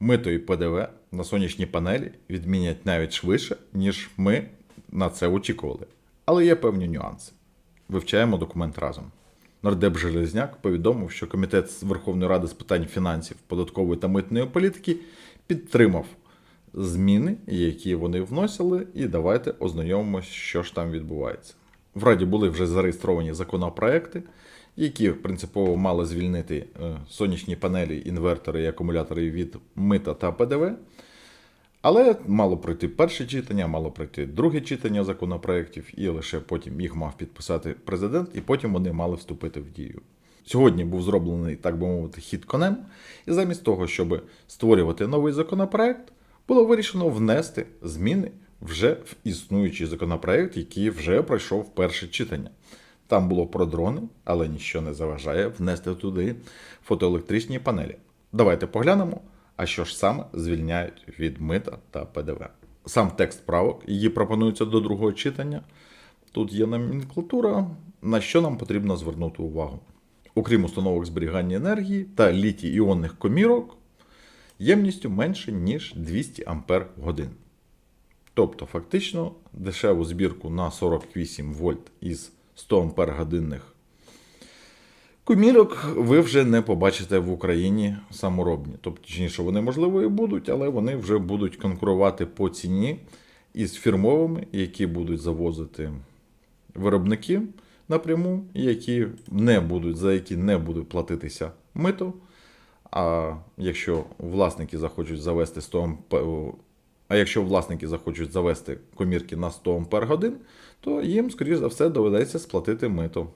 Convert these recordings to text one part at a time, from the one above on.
Мито і ПДВ на сонячні панелі відмінять навіть швидше, ніж ми на це очікували. Але є певні нюанси. Вивчаємо документ разом. Нардеп Железняк повідомив, що Комітет Верховної Ради з питань фінансів, податкової та митної політики підтримав зміни, які вони вносили, і давайте ознайомимося, що ж там відбувається. В Раді були вже зареєстровані законопроекти, які принципово мали звільнити е, сонячні панелі, інвертори і акумулятори від мита та ПДВ. Але мало пройти перше читання, мало пройти друге читання законопроєктів, і лише потім їх мав підписати президент, і потім вони мали вступити в дію. Сьогодні був зроблений, так би мовити, хід конем, і замість того, щоб створювати новий законопроект, було вирішено внести зміни вже в існуючий законопроект, який вже пройшов перше читання. Там було про дрони, але нічого не заважає внести туди фотоелектричні панелі. Давайте поглянемо, а що ж саме звільняють від мита та ПДВ. Сам текст правок, її пропонується до другого читання. Тут є номенклатура, на що нам потрібно звернути увагу. Окрім установок зберігання енергії та літій-іонних комірок, ємністю менше, ніж 200 Ампер годин. Тобто, фактично, дешеву збірку на 48 вольт із 100 Ампер годинних комірок ви вже не побачите в Україні саморобні. Тобто, точніше, вони можливо і будуть, але вони вже будуть конкурувати по ціні із фірмовими, які будуть завозити виробники напряму, які не будуть, за які не будуть платитися мито. А якщо власники захочуть завести 100 ампер, а якщо власники захочуть завести комірки на 100 ампер годин, то їм, скоріш за все, доведеться сплатити мито.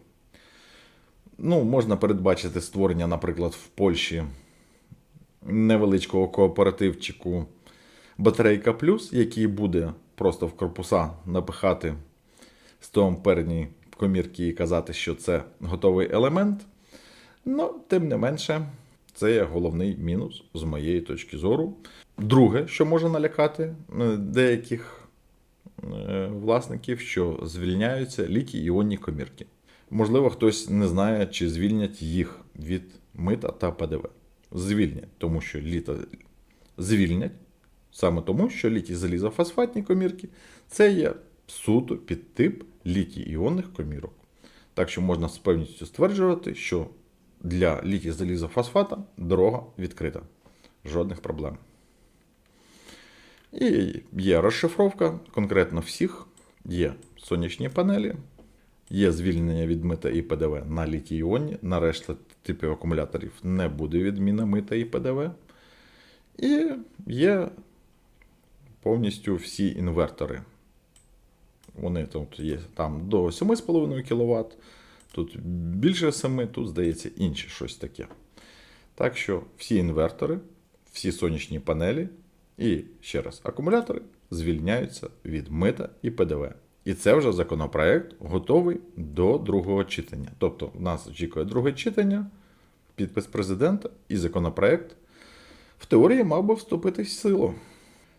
Ну, можна передбачити створення, наприклад, в Польщі невеличкого кооперативчику Батарейка Плюс, який буде просто в корпуса напихати 100 амперні комірки і казати, що це готовий елемент. Ну, тим не менше, це є головний мінус з моєї точки зору. Друге, що може налякати е, деяких е, власників, що звільняються літій-іонні комірки. Можливо, хтось не знає, чи звільнять їх від мита та ПДВ. Звільнять, тому що літо звільнять, саме тому, що літій залізофосфатні комірки це є суто під тип літій-іонних комірок. Так що можна з певністю стверджувати, що для літій залізофосфата дорога відкрита. Жодних проблем. І є розшифровка конкретно всіх. Є сонячні панелі, є звільнення від мита і ПДВ на літій іонні на решта типів акумуляторів не буде відміна мита і ПДВ. І є повністю всі інвертори. Вони тут є там до 7,5 кВт, тут більше 7, тут, здається, інше щось таке. Так що всі інвертори, всі сонячні панелі і ще раз акумулятори звільняються від мита і ПДВ. І це вже законопроект готовий до другого читання. Тобто, в нас очікує друге читання, підпис президента і законопроект в теорії мав би вступити в силу.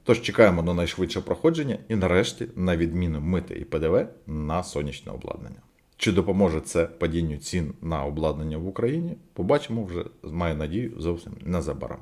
Тож чекаємо на найшвидше проходження і нарешті на відміну мити і ПДВ на сонячне обладнання. Чи допоможе це падінню цін на обладнання в Україні? Побачимо вже, маю надію, зовсім незабаром.